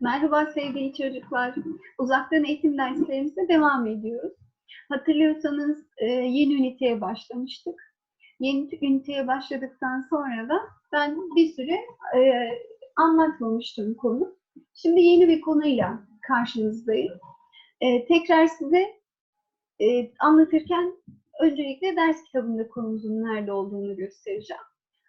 Merhaba sevgili çocuklar. Uzaktan eğitim derslerimize devam ediyoruz. Hatırlıyorsanız e, yeni üniteye başlamıştık. Yeni üniteye başladıktan sonra da ben bir süre e, anlatmamıştım konu. Şimdi yeni bir konuyla karşınızdayım. E, tekrar size anlatırken öncelikle ders kitabında konumuzun nerede olduğunu göstereceğim.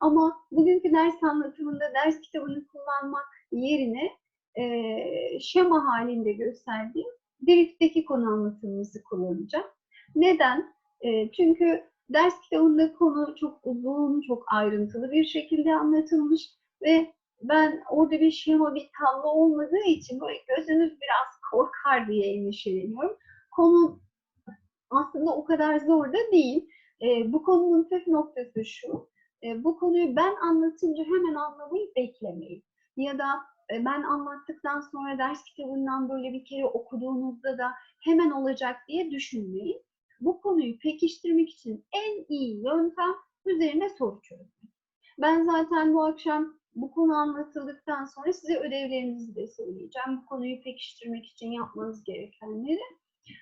Ama bugünkü ders anlatımında ders kitabını kullanmak yerine e, şema halinde gösterdiğim Drift'teki konu anlatımımızı kullanacağım. Neden? E, çünkü ders kitabında konu çok uzun, çok ayrıntılı bir şekilde anlatılmış ve ben orada bir şema, bir tablo olmadığı için böyle gözünüz biraz korkar diye endişeleniyorum. Konu aslında o kadar zor da değil. E, bu konunun püf noktası şu. E, bu konuyu ben anlatınca hemen anlamayı beklemeyin. Ya da ben anlattıktan sonra ders kitabından böyle bir kere okuduğunuzda da hemen olacak diye düşünmeyin. Bu konuyu pekiştirmek için en iyi yöntem üzerine soru çözmek. Ben zaten bu akşam bu konu anlatıldıktan sonra size ödevlerinizi de söyleyeceğim. Bu konuyu pekiştirmek için yapmanız gerekenleri.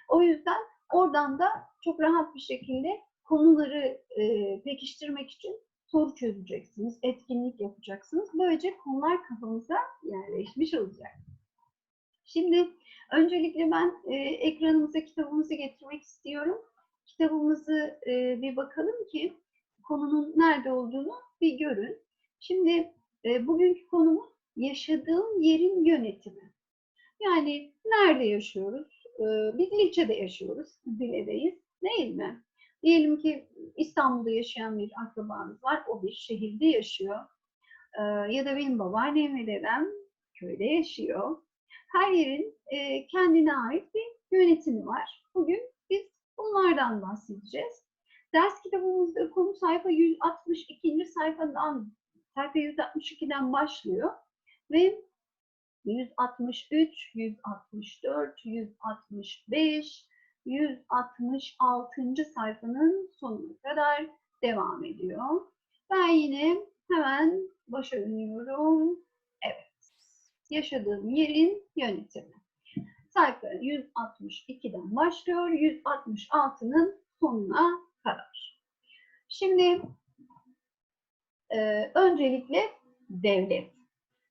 O yüzden oradan da çok rahat bir şekilde konuları e, pekiştirmek için soru çözeceksiniz, etkinlik yapacaksınız. Böylece konular kafanıza yerleşmiş olacak. Şimdi öncelikle ben e, ekranımıza kitabımızı getirmek istiyorum. Kitabımızı e, bir bakalım ki konunun nerede olduğunu bir görün. Şimdi e, bugünkü konumuz yaşadığım yerin yönetimi. Yani nerede yaşıyoruz? E, biz ilçede yaşıyoruz, Zile'deyiz değil mi? Diyelim ki İstanbul'da yaşayan bir akrabamız var, o bir şehirde yaşıyor. Ee, ya da benim babaannem ve dedem köyde yaşıyor. Her yerin e, kendine ait bir yönetimi var. Bugün biz bunlardan bahsedeceğiz. Ders kitabımızda konu sayfa 162. sayfadan sayfa 162'den başlıyor ve 163, 164, 165, 166. sayfanın sonuna kadar devam ediyor. Ben yine hemen başa dönüyorum. Evet. Yaşadığım yerin yönetimi. Sayfa 162'den başlıyor. 166'nın sonuna kadar. Şimdi e, öncelikle devlet.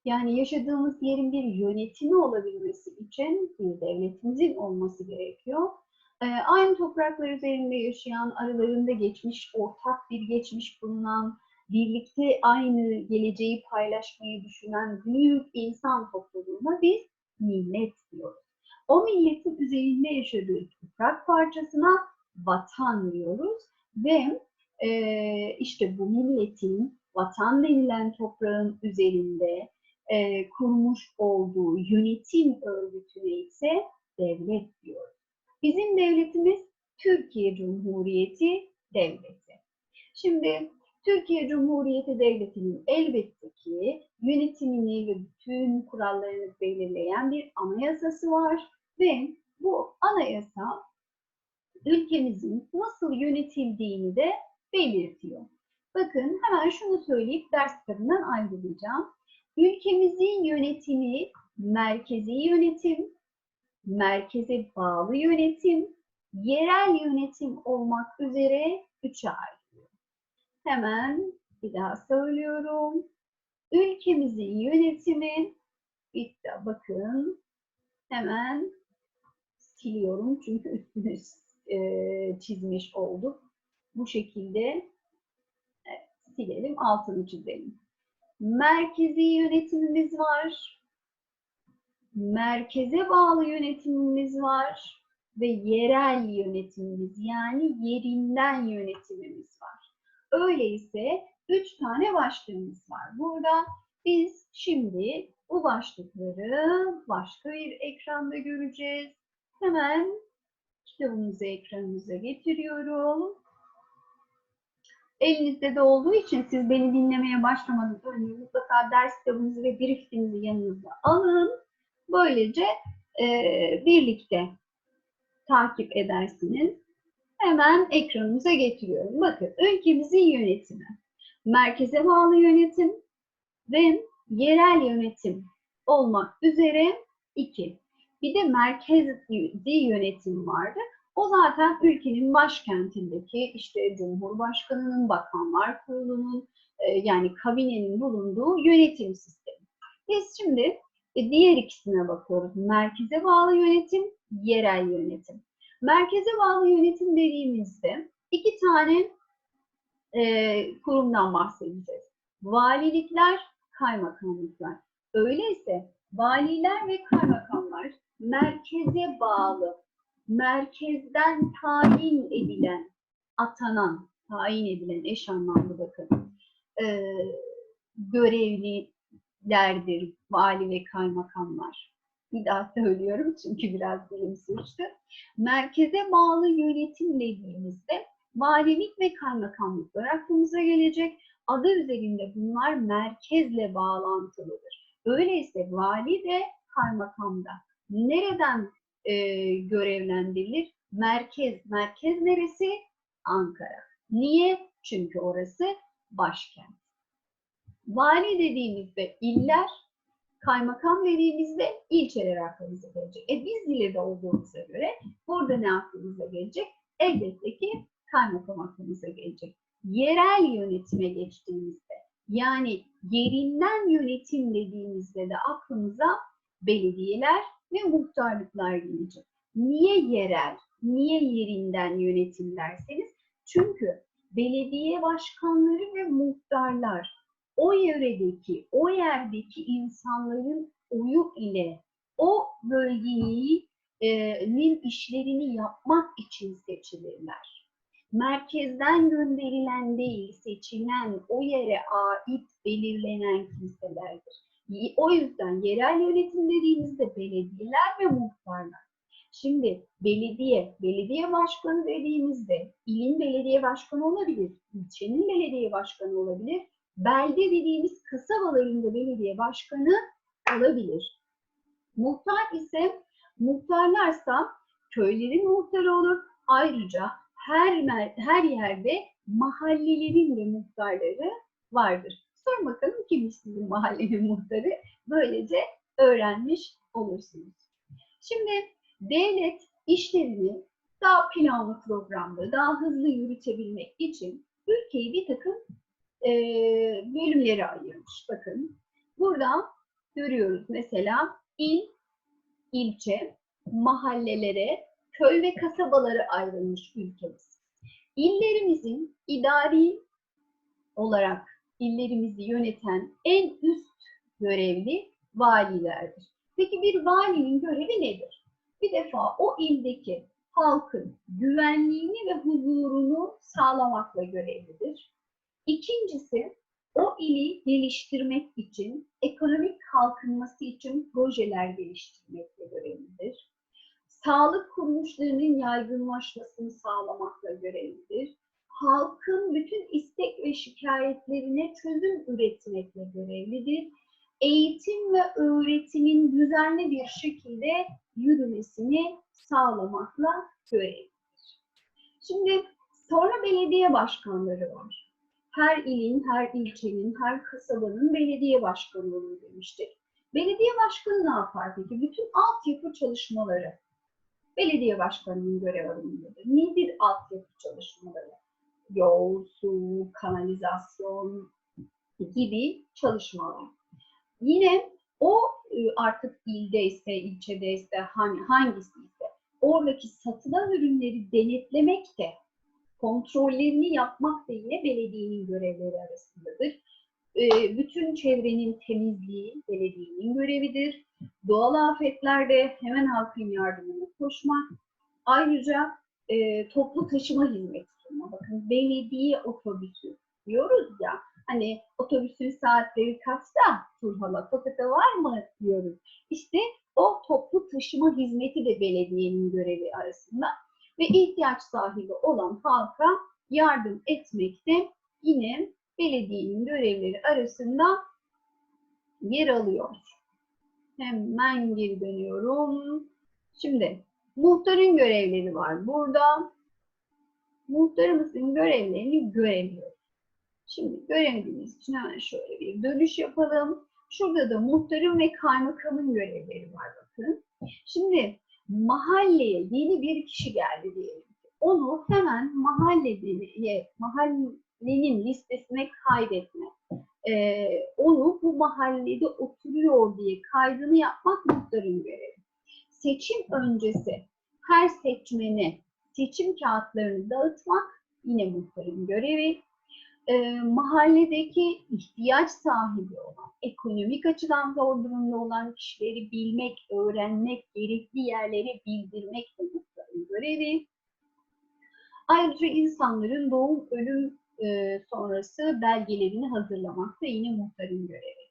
Yani yaşadığımız yerin bir yönetimi olabilmesi için bir devletimizin olması gerekiyor. Aynı topraklar üzerinde yaşayan, aralarında geçmiş, ortak bir geçmiş bulunan, birlikte aynı geleceği paylaşmayı düşünen büyük insan topluluğuna biz millet diyoruz. O milletin üzerinde yaşadığı toprak parçasına vatan diyoruz ve e, işte bu milletin vatan denilen toprağın üzerinde e, kurmuş olduğu yönetim örgütüne ise devlet diyoruz. Bizim devletimiz Türkiye Cumhuriyeti Devleti. Şimdi Türkiye Cumhuriyeti Devleti'nin elbette ki yönetimini ve bütün kurallarını belirleyen bir anayasası var ve bu anayasa ülkemizin nasıl yönetildiğini de belirtiyor. Bakın hemen şunu söyleyip ders kitabından ayrılacağım. Ülkemizin yönetimi merkezi yönetim, merkeze bağlı yönetim, yerel yönetim olmak üzere üçe ayrılıyor. Hemen bir daha söylüyorum. Ülkemizin yönetimi, bitti bakın, hemen siliyorum çünkü üstünü e, çizmiş olduk. Bu şekilde evet, silelim, altını çizelim. Merkezi yönetimimiz var merkeze bağlı yönetimimiz var ve yerel yönetimimiz yani yerinden yönetimimiz var. Öyleyse üç tane başlığımız var. Burada biz şimdi bu başlıkları başka bir ekranda göreceğiz. Hemen kitabımızı ekranımıza getiriyorum. Elinizde de olduğu için siz beni dinlemeye başlamadan önce mutlaka ders kitabınızı ve briefinizi yanınıza alın. Böylece e, birlikte takip edersiniz. Hemen ekranımıza getiriyorum. Bakın ülkemizin yönetimi, merkeze bağlı yönetim ve yerel yönetim olmak üzere iki. Bir de merkezi yönetim vardı. O zaten ülkenin başkentindeki işte Cumhurbaşkanı'nın, Bakanlar Kurulu'nun e, yani kabinenin bulunduğu yönetim sistemi. Biz şimdi e, diğer ikisine bakıyoruz. Merkeze bağlı yönetim, yerel yönetim. Merkeze bağlı yönetim dediğimizde iki tane e, kurumdan bahsedeceğiz. Valilikler, kaymakamlıklar. Öyleyse valiler ve kaymakamlar merkeze bağlı, merkezden tayin edilen, atanan, tayin edilen eş anlamlı bakın, e, görevlilerdir vali ve kaymakamlar. Bir daha söylüyorum çünkü biraz dilim sürçtü. Merkeze bağlı yönetim dediğimizde valilik ve kaymakamlıklar aklımıza gelecek. Adı üzerinde bunlar merkezle bağlantılıdır. Öyleyse vali de kaymakamda nereden e, görevlendirilir? Merkez. Merkez neresi? Ankara. Niye? Çünkü orası başkent. Vali dediğimizde iller, kaymakam dediğimizde ilçeler aklımıza gelecek. E biz Zile'de olduğumuza göre burada ne aklımıza gelecek? Elbette ki kaymakam aklımıza gelecek. Yerel yönetime geçtiğimizde yani yerinden yönetim dediğimizde de aklımıza belediyeler ve muhtarlıklar gelecek. Niye yerel, niye yerinden yönetim derseniz çünkü belediye başkanları ve muhtarlar o yöredeki, o yerdeki insanların oyu ile o bölgenin işlerini yapmak için seçilirler. Merkezden gönderilen değil, seçilen, o yere ait belirlenen kimselerdir. O yüzden yerel yönetim dediğimizde belediyeler ve muhtarlar. Şimdi belediye, belediye başkanı dediğimizde ilin belediye başkanı olabilir, ilçenin belediye başkanı olabilir, belde dediğimiz kasabalarında belediye başkanı olabilir. Muhtar ise, muhtarlarsa köylerin muhtarı olur. Ayrıca her, her yerde mahallelerin de muhtarları vardır. Sor bakalım kimmiş sizin mahallenin muhtarı? Böylece öğrenmiş olursunuz. Şimdi devlet işlerini daha planlı programda, daha hızlı yürütebilmek için ülkeyi bir takım e, bölümlere ayırmış. Bakın burada görüyoruz mesela il, ilçe, mahallelere, köy ve kasabalara ayrılmış ülkemiz. İllerimizin idari olarak illerimizi yöneten en üst görevli valilerdir. Peki bir valinin görevi nedir? Bir defa o ildeki halkın güvenliğini ve huzurunu sağlamakla görevlidir. İkincisi, o ili geliştirmek için, ekonomik kalkınması için projeler geliştirmekle görevlidir. Sağlık kuruluşlarının yaygınlaşmasını sağlamakla görevlidir. Halkın bütün istek ve şikayetlerine çözüm üretmekle görevlidir. Eğitim ve öğretimin düzenli bir şekilde yürümesini sağlamakla görevlidir. Şimdi sonra belediye başkanları var her ilin, her ilçenin, her kasabanın belediye başkanı olur demiştik. Belediye başkanı ne yapar peki? Bütün altyapı çalışmaları belediye başkanının görev alanındadır. Nedir altyapı çalışmaları? Yol, su, kanalizasyon gibi çalışmalar. Yine o e, artık ildeyse, ilçedeyse, hani hangisiyse oradaki satılan ürünleri denetlemek de kontrollerini yapmak da yine belediyenin görevleri arasındadır. Ee, bütün çevrenin temizliği belediyenin görevidir. Doğal afetlerde hemen halkın yardımına koşmak. Ayrıca e, toplu taşıma hizmeti sunma. Bakın belediye otobüsü diyoruz ya. Hani otobüsün saatleri kaçta? Turhala Tokat'a var mı diyoruz. İşte o toplu taşıma hizmeti de belediyenin görevi arasında ve ihtiyaç sahibi olan halka yardım etmekte yine belediyenin görevleri arasında yer alıyor. Hemen geri dönüyorum. Şimdi muhtarın görevleri var burada. Muhtarımızın görevlerini göremiyoruz. Şimdi göremediğimiz için hemen şöyle bir dönüş yapalım. Şurada da muhtarın ve kaymakamın görevleri var bakın. Şimdi mahalleye yeni bir kişi geldi diyelim. Onu hemen mahalleye, mahallenin listesine kaydetme. Ee, onu bu mahallede oturuyor diye kaydını yapmak muhtarın görevi. Seçim öncesi her seçmene seçim kağıtlarını dağıtmak yine muhtarın görevi. Ee, mahalledeki ihtiyaç sahibi olan, ekonomik açıdan zor durumda olan kişileri bilmek, öğrenmek, gerekli yerlere bildirmek de muhtarın görevi. Ayrıca insanların doğum, ölüm e, sonrası belgelerini hazırlamak da yine muhtarın görevi.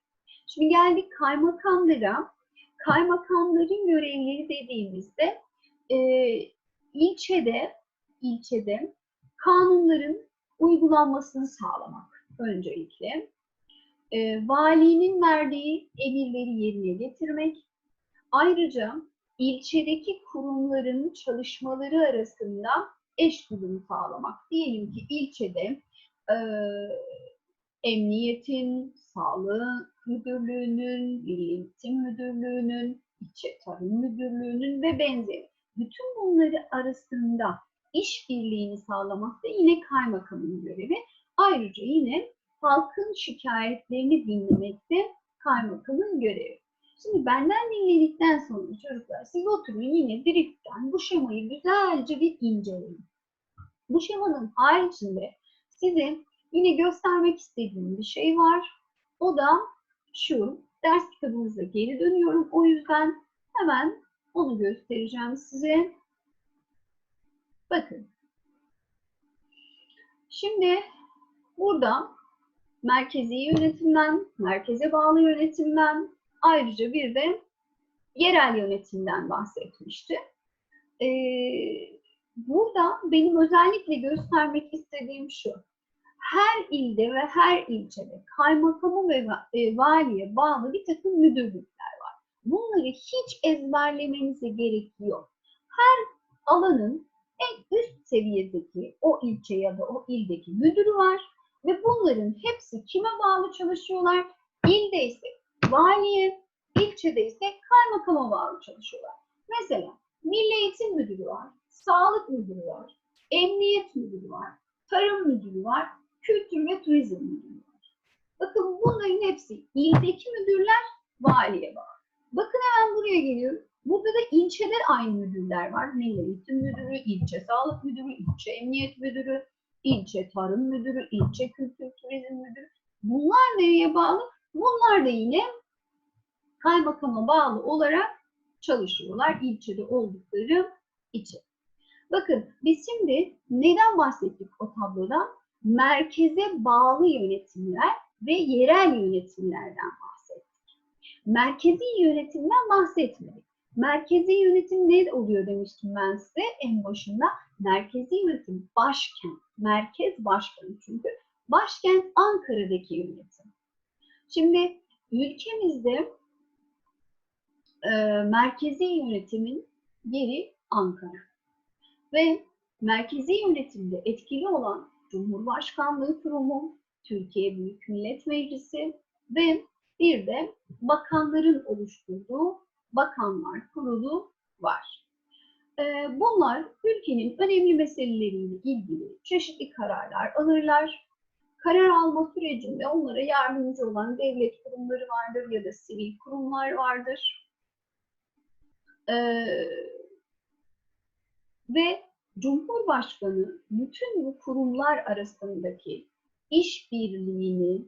Şimdi geldik kaymakamlara. Kaymakamların görevleri dediğimizde e, ilçede ilçede kanunların uygulanmasını sağlamak öncelikle. E, valinin verdiği emirleri yerine getirmek. Ayrıca ilçedeki kurumların çalışmaları arasında eş durum sağlamak. Diyelim ki ilçede e, emniyetin, sağlık müdürlüğünün, milli müdürlüğünün, ilçe tarım müdürlüğünün ve benzeri. Bütün bunları arasında işbirliğini sağlamak da yine kaymakamın görevi. Ayrıca yine halkın şikayetlerini dinlemek de kaymakamın görevi. Şimdi benden dinledikten sonra çocuklar siz oturun yine driftten bu şemayı güzelce bir inceleyin. Bu şemanın haricinde size yine göstermek istediğim bir şey var. O da şu. Ders kitabımıza geri dönüyorum. O yüzden hemen onu göstereceğim size. Bakın. Şimdi burada merkezi yönetimden, merkeze bağlı yönetimden, ayrıca bir de yerel yönetimden bahsetmişti. Ee, burada benim özellikle göstermek istediğim şu. Her ilde ve her ilçede kaymakamı ve e, valiye bağlı bir takım müdürlükler var. Bunları hiç ezberlemenize gerek yok. Her alanın en üst seviyedeki o ilçe ya da o ildeki müdürü var ve bunların hepsi kime bağlı çalışıyorlar? İlde ise valiye, ilçede ise kaymakama bağlı çalışıyorlar. Mesela Milli Eğitim Müdürü var, Sağlık Müdürü var, Emniyet Müdürü var, Tarım Müdürü var, Kültür ve Turizm Müdürü var. Bakın bunların hepsi ildeki müdürler valiye bağlı. Bakın hemen buraya geliyorum. Burada da ilçede aynı müdürler var. Milli Eğitim Müdürü, ilçe Sağlık Müdürü, ilçe Emniyet Müdürü, ilçe Tarım Müdürü, ilçe Kültür Turizm Müdürü. Bunlar nereye bağlı? Bunlar da yine kaymakama bağlı olarak çalışıyorlar ilçede oldukları için. Bakın biz şimdi neden bahsettik o tabloda? Merkeze bağlı yönetimler ve yerel yönetimlerden bahsettik. Merkezi yönetimden bahsetmedik. Merkezi yönetim ne oluyor demiştim ben size en başında. Merkezi yönetim başkent, merkez başkent çünkü. Başkent Ankara'daki yönetim. Şimdi ülkemizde e, merkezi yönetimin yeri Ankara. Ve merkezi yönetimde etkili olan Cumhurbaşkanlığı Kurumu, Türkiye Büyük Millet Meclisi ve bir de bakanların oluşturduğu Bakanlar Kurulu var. Bunlar ülkenin önemli meseleleriyle ilgili çeşitli kararlar alırlar. Karar alma sürecinde onlara yardımcı olan devlet kurumları vardır ya da sivil kurumlar vardır. Ve Cumhurbaşkanı bütün bu kurumlar arasındaki işbirliğini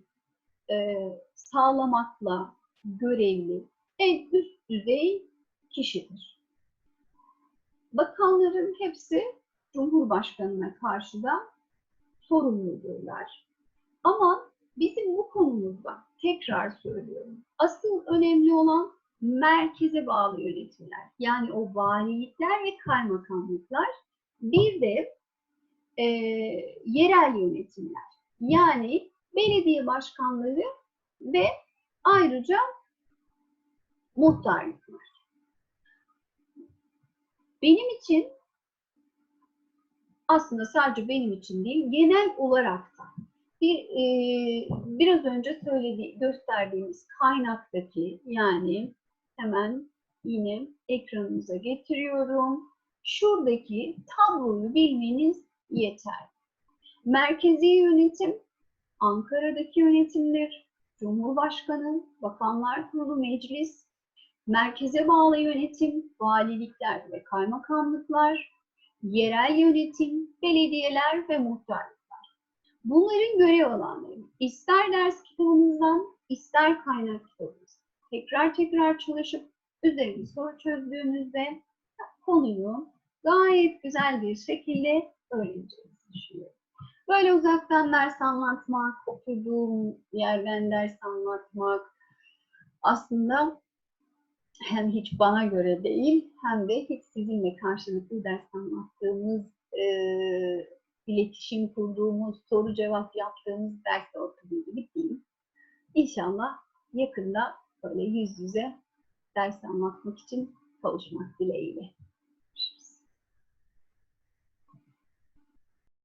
sağlamakla görevli en üst düzey kişidir. Bakanların hepsi Cumhurbaşkanına karşı da sorumludurlar. Ama bizim bu konumuzda tekrar söylüyorum. Asıl önemli olan merkeze bağlı yönetimler. Yani o valilikler ve kaymakamlıklar. Bir de e, yerel yönetimler. Yani belediye başkanları ve ayrıca muhtarlıklar. Benim için aslında sadece benim için değil, genel olarak da bir e, biraz önce söyledi gösterdiğimiz kaynaktaki yani hemen yine ekranımıza getiriyorum. Şuradaki tabloyu bilmeniz yeter. Merkezi yönetim Ankara'daki yönetimdir. Cumhurbaşkanı, Bakanlar Kurulu Meclis, merkeze bağlı yönetim, valilikler ve kaymakamlıklar, yerel yönetim, belediyeler ve muhtarlıklar. Bunların görev alanları ister ders kitabınızdan, ister kaynak kitabınızdan tekrar tekrar çalışıp üzerine soru çözdüğünüzde konuyu gayet güzel bir şekilde öğreneceğinizi düşünüyorum. Böyle uzaktan ders anlatmak, oturduğum yerden ders anlatmak aslında hem hiç bana göre değil hem de hiç sizinle karşılıklı ders anlattığımız, e, iletişim kurduğumuz, soru cevap yaptığımız ders ortamı gibi değil. İnşallah yakında böyle yüz yüze ders anlatmak için kavuşmak dileğiyle.